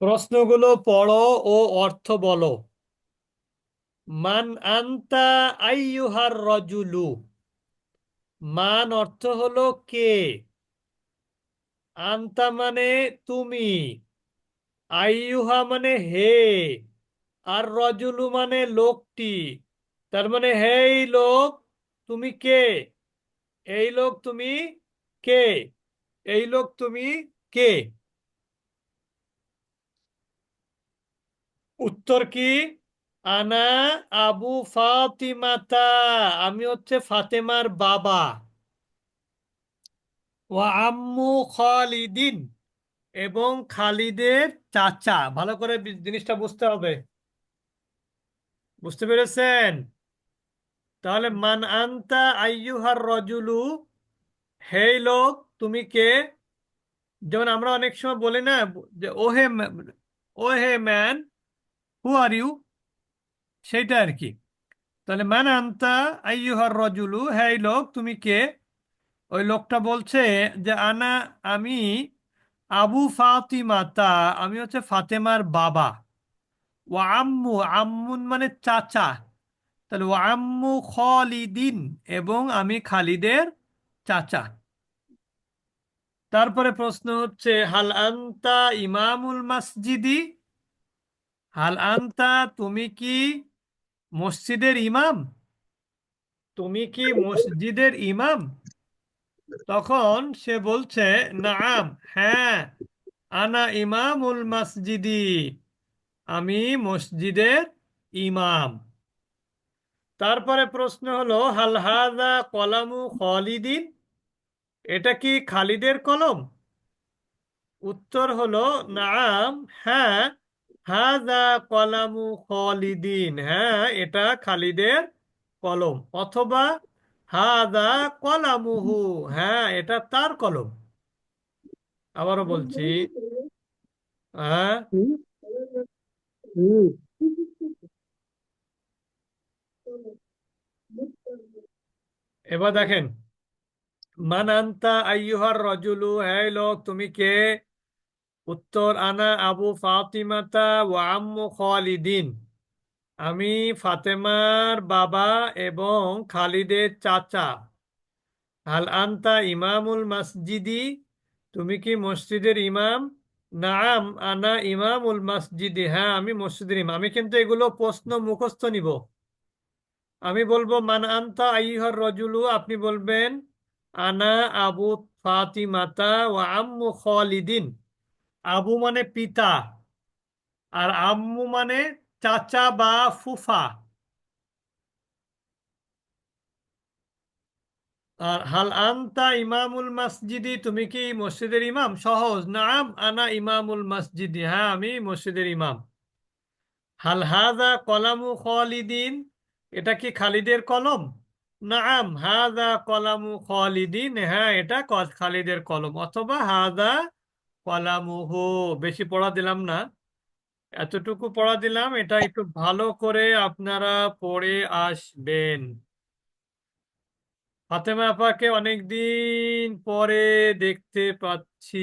প্রশ্নগুলো পড়ো ও অর্থ বলো। মান আন্তা আইয়ুহার রজুলু। মান অর্থ হলো কে? আন্তা মানে তুমি। আইয়ুহা মানে হে। আর রজুলু মানে লোকটি। তার মানে হেই লোক, তুমি কে? এই লোক তুমি কে? এই লোক তুমি কে? উত্তর কি? আনা আবু ফাতিমাতা। আমি হচ্ছে ফাতেমার বাবা। ও আম্মু খালিদিন এবং খালিদের চাচা। ভালো করে জিনিসটা বুঝতে হবে। বুঝতে পেরেছেন? তাহলে মান আন্তা আইয়ুহার রজুলু। হেই লোক, তুমি কে? যেমন আমরা অনেক সময় বলি না যে ও হে ও hey man who are you সেইটা আর কি। তাহলে, মান আন্তা আইয়ুহার রজুলু? হেই লোক, তুমি কে? ওই লোকটা বলছে যে, আনা, আমি আবু ফাতিমা তা আমি হচ্ছে ফাতেমার বাবা। ও আম্মু, আম্মুন মানে চাচা। তাহলে ও আম্মু খালিদিন এবং আমি খালিদের চাচা। তারপরে প্রশ্ন হচ্ছে, হাল আন্তা ইমামুল মসজিদি? হাল আন্তা, তুমি কি মসজিদের ইমাম? তুমি কি মসজিদের ইমাম? তখন সে বলছে, নাম হ্যাঁ আনা ইমামুল মসজিদি, আমি মসজিদের ইমাম। তারপরে প্রশ্ন হলো, হাল হাদা কলামু খালিদিন? এটা কি খালিদের কলম? উত্তর হলো, নাম হ্যাঁ হাদা কলামু খালিদিন হ্যাঁ এটা খালিদের কলম। অথবা হাদা কলামুহু হ্যাঁ এটা তার কলম। আবারও বলছি। হ্যাঁ। এবার দেখেন। মান আন্তা আইয়ুহার রজুলু হ্যাঁ লোক, তুমি কে? উত্তর, আনা আবু ফাতিমাতা ওয়া আম্মু খালিদিন। আমি ফাতেমার বাবা এবং খালিদের চাচা। হাল আন্তা ইমামুল মসজিদি? তুমি কি মসজিদের ইমাম? নাম, আনা ইমামুল মসজিদি। হ্যাঁ আমি মসজিদের ইমাম। আমি কিন্তু এগুলো প্রশ্ন মুখস্থ নিব। আমি বলব, মান আন্তা আইয়ুহার রজুলু? আপনি বলবেন, আনা আবু ফাতিমাতা ও আম্মু খালিদিন। আবু মানে পিতা, আর আম্মু মানে চাচা বা ফুফা। আর হাল আন্তা ইমামুল মসজিদি, তুমি কি মসজিদের ইমাম? সহজ। নাম, আনা ইমামুল মসজিদি। হ্যাঁ আমি মসজিদের ইমাম। হাল হাজা কলামু খালিদিন, এটা কি খালিদের কলম? নাম, হাদা কলামু খালিদিন। হ্যাঁ এটা খালিদের কলম। অথবা হাদা কলামুহু বেশি পড়া দিলাম না। এতটুকু পড়া দিলাম, এটা একটু ভালো করে আপনারা পড়ে আসবেন। ফাতেমা আপাকে অনেকদিন পরে দেখতে পাচ্ছি।